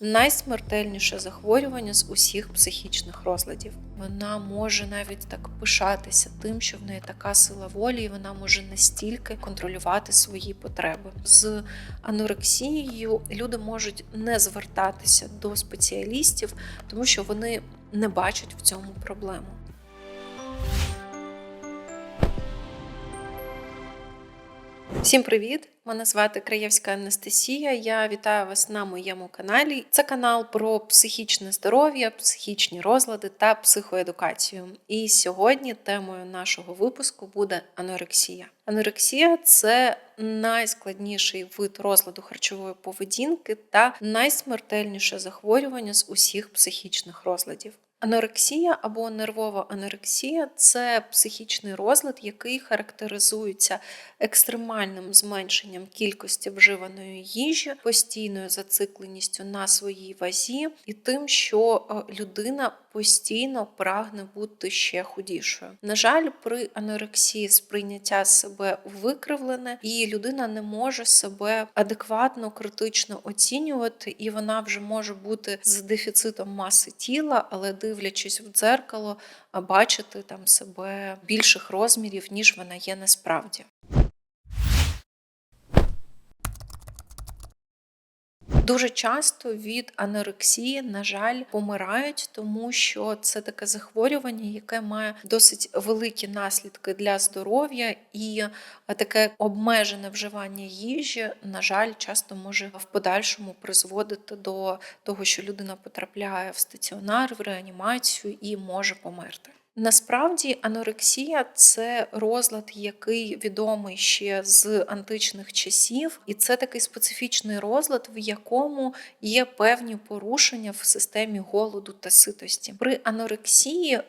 Найсмертельніше захворювання з усіх психічних розладів. Вона може навіть так пишатися тим, що в неї така сила волі, і вона може настільки контролювати свої потреби. З анорексією люди можуть не звертатися до спеціалістів, тому що вони не бачать в цьому проблему. Всім привіт! Мене звати Краєвська Анастасія. Я вітаю вас на моєму каналі. Це канал про психічне здоров'я, психічні розлади та психоедукацію. І сьогодні темою нашого випуску буде анорексія. Анорексія це найскладніший вид розладу харчової поведінки та найсмертельніше захворювання з усіх психічних розладів. Анорексія або нервова анорексія це психічний розлад, який характеризується екстремальним зменшенням кількості вживаної їжі, постійною зацикленістю на своїй вазі і тим, що е, людина постійно прагне бути ще худішою. На жаль, при анорексії сприйняття себе викривлене, і людина не може себе адекватно критично оцінювати, і вона вже може бути з дефіцитом маси тіла, але дивлячись в дзеркало, бачити там себе більших розмірів, ніж вона є насправді. Дуже часто від анорексії, на жаль, помирають, тому що це таке захворювання, яке має досить великі наслідки для здоров'я, і таке обмежене вживання їжі, на жаль, часто може в подальшому призводити до того, що людина потрапляє в стаціонар, в реанімацію і може померти. Насправді анорексія це розлад, який відомий ще з античних часів, і це такий специфічний розлад, в якому є певні порушення в системі голоду та ситості. При анорексії е,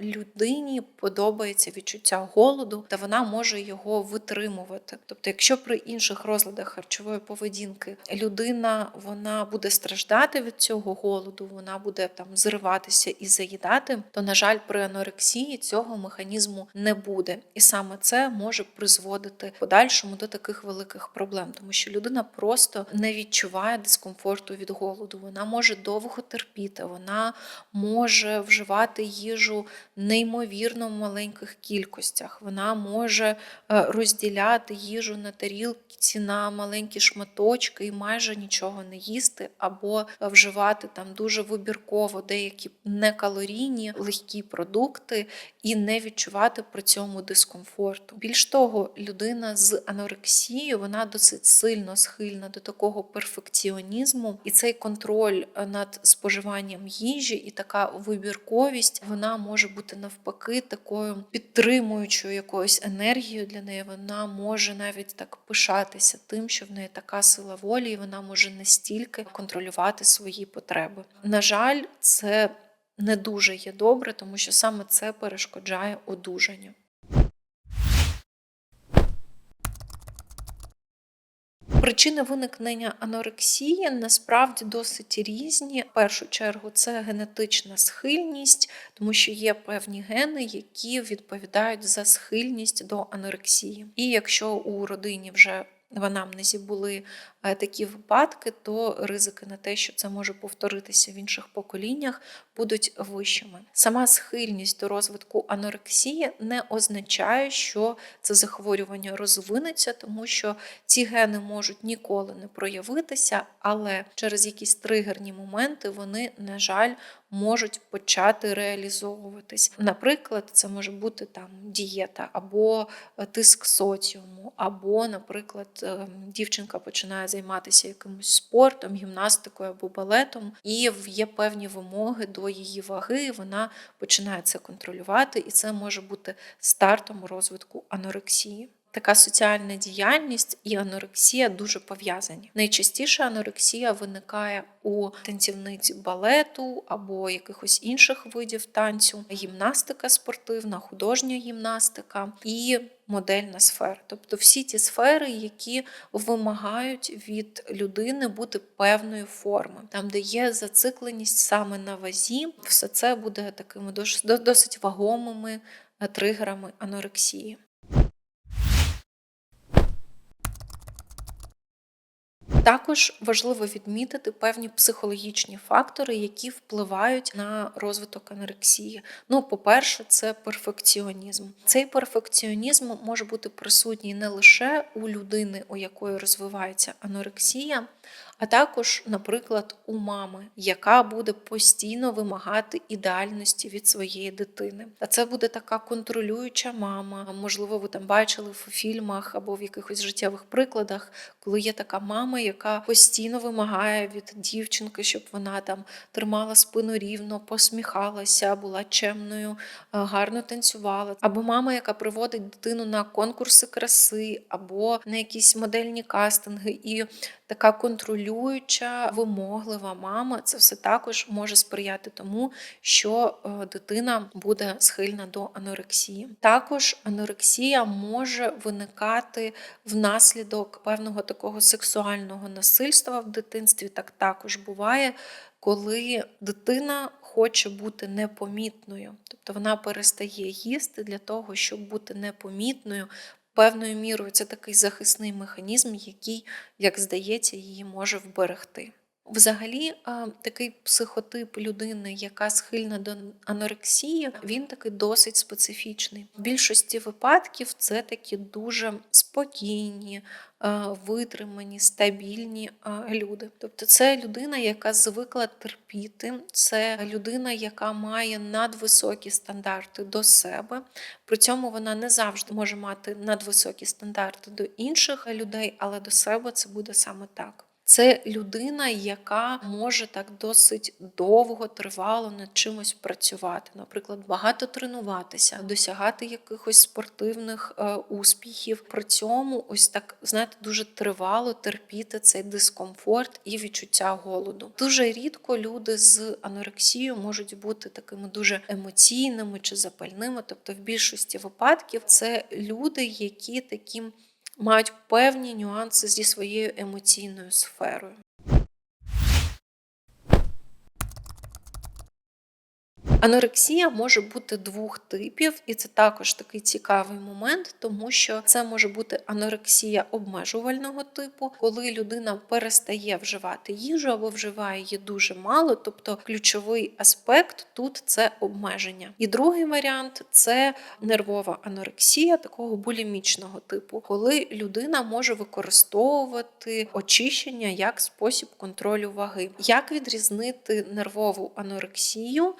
людині подобається відчуття голоду, та вона може його витримувати. Тобто, якщо при інших розладах харчової поведінки людина вона буде страждати від цього голоду, вона буде там зриватися і заїдати, то на жаль, при анорексії анорексії цього механізму не буде, і саме це може призводити подальшому до таких великих проблем, тому що людина просто не відчуває дискомфорту від голоду. Вона може довго терпіти, вона може вживати їжу неймовірно в маленьких кількостях. Вона може е, розділяти їжу на тарілці на маленькі шматочки і майже нічого не їсти, або вживати там дуже вибірково деякі некалорійні легкі продукти їсти і не відчувати при цьому дискомфорту. Більш того, людина з анорексією вона досить сильно схильна до такого перфекціонізму, і цей контроль над споживанням їжі і така вибірковість вона може бути навпаки такою підтримуючою якоюсь енергією для неї. Вона може навіть так пишатися тим, що в неї така сила волі, і вона може настільки контролювати свої потреби. На жаль, це не дуже є добре, тому що саме це перешкоджає одужанню. Причини виникнення анорексії насправді досить різні. В першу чергу це генетична схильність, тому що є певні гени, які відповідають за схильність до анорексії. І якщо у родині вже в анамнезі були такі випадки, то ризики на те, що це може повторитися в інших поколіннях, будуть вищими. Сама схильність до розвитку анорексії не означає, що це захворювання розвинеться, тому що ці гени можуть ніколи не проявитися, але через якісь тригерні моменти вони, на жаль, можуть почати реалізовуватись. Наприклад, це може бути там дієта або е, тиск соціуму, або, наприклад, ем, дівчинка починає займатися якимось спортом, гімнастикою або балетом, і є певні вимоги до її ваги, вона починає це контролювати, і це може бути стартом розвитку анорексії. Така соціальна діяльність і анорексія дуже пов'язані. Найчастіше анорексія виникає у танцівниці балету або якихось інших видів танцю, гімнастика спортивна, художня гімнастика і модельна сфера. Тобто всі ті сфери, які вимагають від людини бути певної форми, там, де є зацикленість саме на вазі, все це буде такими досить вагомими е, тригерами анорексії. Також важливо відмітити певні психологічні фактори, які впливають на розвиток анорексії. Ну, по-перше, це перфекціонізм. Цей перфекціонізм може бути присутній не лише у людини, у якої розвивається анорексія, а також, наприклад, у мами, яка буде постійно вимагати ідеальності від своєї дитини. А це буде така контролююча мама. Можливо, ви там бачили в фільмах або в якихось життєвих прикладах, коли є така мама, яка постійно вимагає від дівчинки, щоб вона там тримала спину рівно, посміхалася, була чемною, гарно танцювала. Або мама, яка приводить дитину на конкурси краси, або на якісь модельні кастинги, і така контролююча, вимоглива мама, це все також може сприяти тому, що е, дитина буде схильна до анорексії. Також анорексія може виникати внаслідок певного такого сексуального насильства в дитинстві. Так також буває, коли дитина хоче бути непомітною, тобто вона перестає їсти для того, щоб бути непомітною, певною мірою це такий захисний механізм, який, як здається, її може вберегти. Взагалі, такий психотип людини, яка схильна до анорексії, він такий досить специфічний. В більшості випадків це такі дуже спокійні, витримані, стабільні люди. Тобто, це людина, яка звикла терпіти, це людина, яка має надвисокі стандарти до себе. При цьому вона не завжди може мати надвисокі стандарти до інших людей, але до себе це буде саме так. Це людина, яка може так досить довго, тривало над чимось працювати, наприклад, багато тренуватися, досягати якихось спортивних е, успіхів. При цьому ось так знаєте, дуже тривало терпіти цей дискомфорт і відчуття голоду. Дуже рідко люди з анорексією можуть бути такими дуже емоційними чи запальними. Тобто, в більшості випадків це люди, які таким мають певні нюанси зі своєю емоційною сферою. Анорексія може бути двох типів, і це також такий цікавий момент, тому що це може бути анорексія обмежувального типу, коли людина перестає вживати їжу або вживає її дуже мало, тобто ключовий аспект тут це обмеження. І другий варіант це нервова анорексія такого булімічного типу, коли людина може використовувати очищення як спосіб контролю ваги. Як відрізнити нервову анорексію?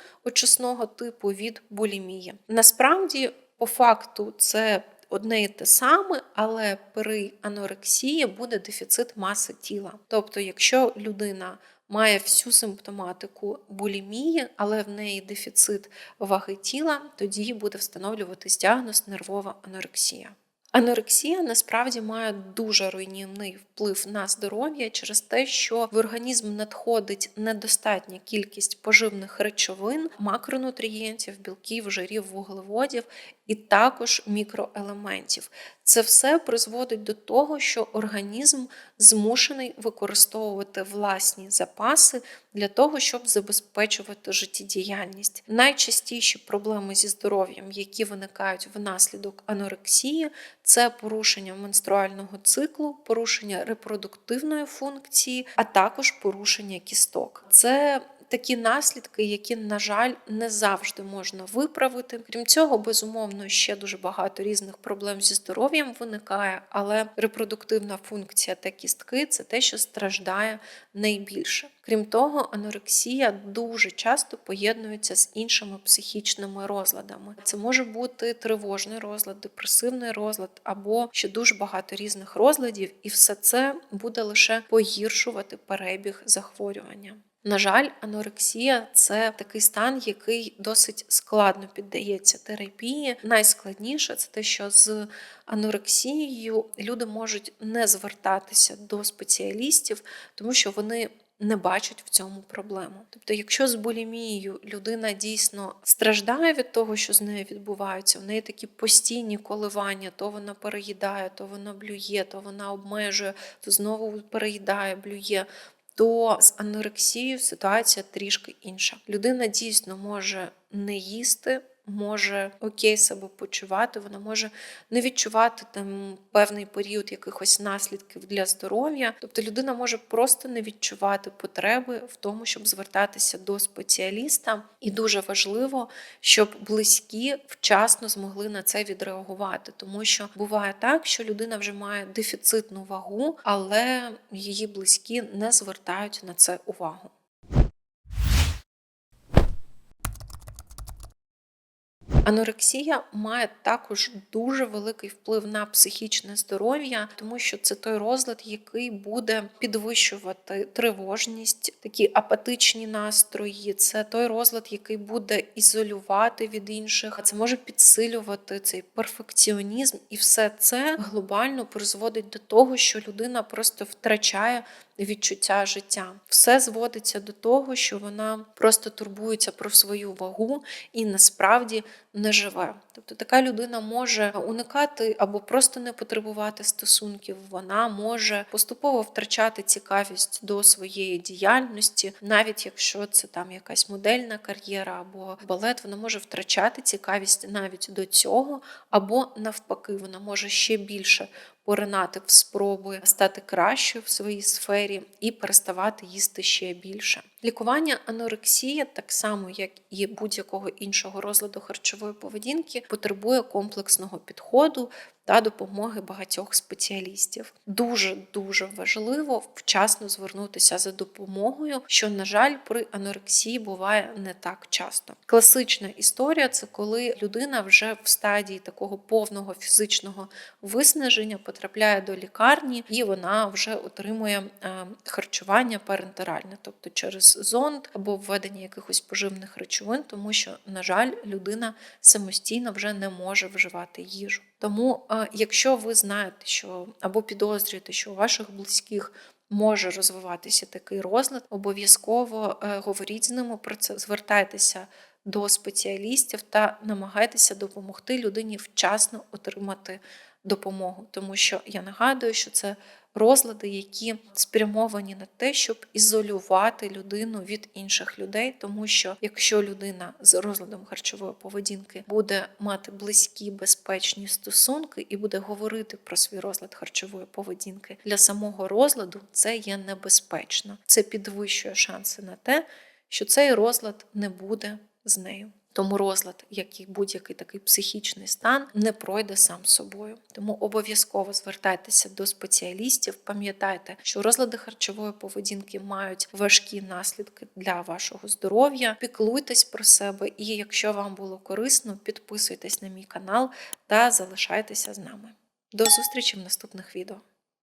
Очисного типу від булімії. Насправді, по факту, це одне і те саме, але при анорексії буде дефіцит маси тіла. Тобто, якщо людина має всю симптоматику булімії, але в неї дефіцит ваги тіла, тоді буде встановлюватись діагноз нервова анорексія. Анорексія насправді має дуже руйнівний вплив на здоров'я через те, що в організм надходить недостатня кількість поживних речовин, макронутрієнтів, білків, жирів, вуглеводів і також мікроелементів. Це все призводить до того, що організм змушений використовувати власні запаси для того, щоб забезпечувати життєдіяльність. Найчастіші проблеми зі здоров'ям, які виникають внаслідок анорексії, це порушення менструального циклу, порушення репродуктивної функції, а також порушення кісток. Це такі наслідки, які, на жаль, не завжди можна виправити. Крім цього, безумовно, ще дуже багато різних проблем зі здоров'ям виникає, але репродуктивна функція та кістки це те, що страждає найбільше. Крім того, анорексія дуже часто поєднується з іншими психічними розладами. Це може бути тривожний розлад, депресивний розлад або ще дуже багато різних розладів, і все це буде лише погіршувати перебіг захворювання. На жаль, анорексія це такий стан, який досить складно піддається терапії. Найскладніше це те, що з анорексією люди можуть не звертатися до спеціалістів, тому що вони не бачать в цьому проблему. Тобто, якщо з булімією людина дійсно страждає від того, що з нею відбувається, в неї такі постійні коливання, то вона переїдає, то вона блює, то вона обмежує, то знову переїдає, блює то з анорексією ситуація трішки інша. Людина дійсно може не їсти може окей себе почувати, вона може не відчувати там певний період якихось наслідків для здоров'я. Тобто людина може просто не відчувати потреби в тому, щоб звертатися до спеціаліста. І дуже важливо, щоб близькі вчасно змогли на це відреагувати, тому що буває так, що людина вже має дефіцитну вагу, але її близькі не звертають на це увагу. Анорексія має також дуже великий вплив на психічне здоров'я, тому що це той розлад, який буде підвищувати тривожність, такі апатичні настрої. Це той розлад, який буде ізолювати від інших. Це може підсилювати цей перфекціонізм, і все це глобально призводить до того, що людина просто втрачає відчуття життя. Все зводиться до того, що вона просто турбується про свою вагу і насправді не живе. Тобто така людина може уникати або просто не потребувати стосунків. Вона може поступово втрачати цікавість до своєї діяльності, навіть якщо це там якась модельна кар'єра або балет, вона може втрачати цікавість навіть до цього, або навпаки, вона може ще більше поринати в спроби стати кращою в своїй сфері і переставати їсти ще більше. Лікування анорексії, так само як і будь-якого іншого розладу харчової поведінки, потребує комплексного підходу та допомоги багатьох спеціалістів. Дуже дуже важливо вчасно звернутися за допомогою, що, на жаль, при анорексії буває не так часто. Класична історія це коли людина вже в стадії такого повного фізичного виснаження потрапляє до лікарні і вона вже отримує е, харчування парентеральне, тобто через зонд або введення якихось поживних речовин, тому що, на жаль, людина самостійно вже не може вживати їжу. Тому, е, якщо ви знаєте, що або підозрюєте, що у ваших близьких може розвиватися такий розлад, обов'язково е, говоріть з ними про це, звертайтеся до спеціалістів та намагайтеся допомогти людині вчасно отримати допомогу. Тому що я нагадую, що це розлади, які спрямовані на те, щоб ізолювати людину від інших людей, тому що якщо людина з розладом харчової поведінки буде мати близькі безпечні стосунки і буде говорити про свій розлад харчової поведінки для самого розладу, це є небезпечно. Це підвищує шанси на те, що цей розлад не буде з нею. Тому розлад, як і будь-який такий психічний стан, не пройде сам собою. Тому обов'язково звертайтеся до спеціалістів. Пам'ятайте, що розлади харчової поведінки мають важкі наслідки для вашого здоров'я. Піклуйтесь про себе, і якщо вам було корисно, підписуйтесь на мій канал та залишайтеся з нами. До зустрічі в наступних відео.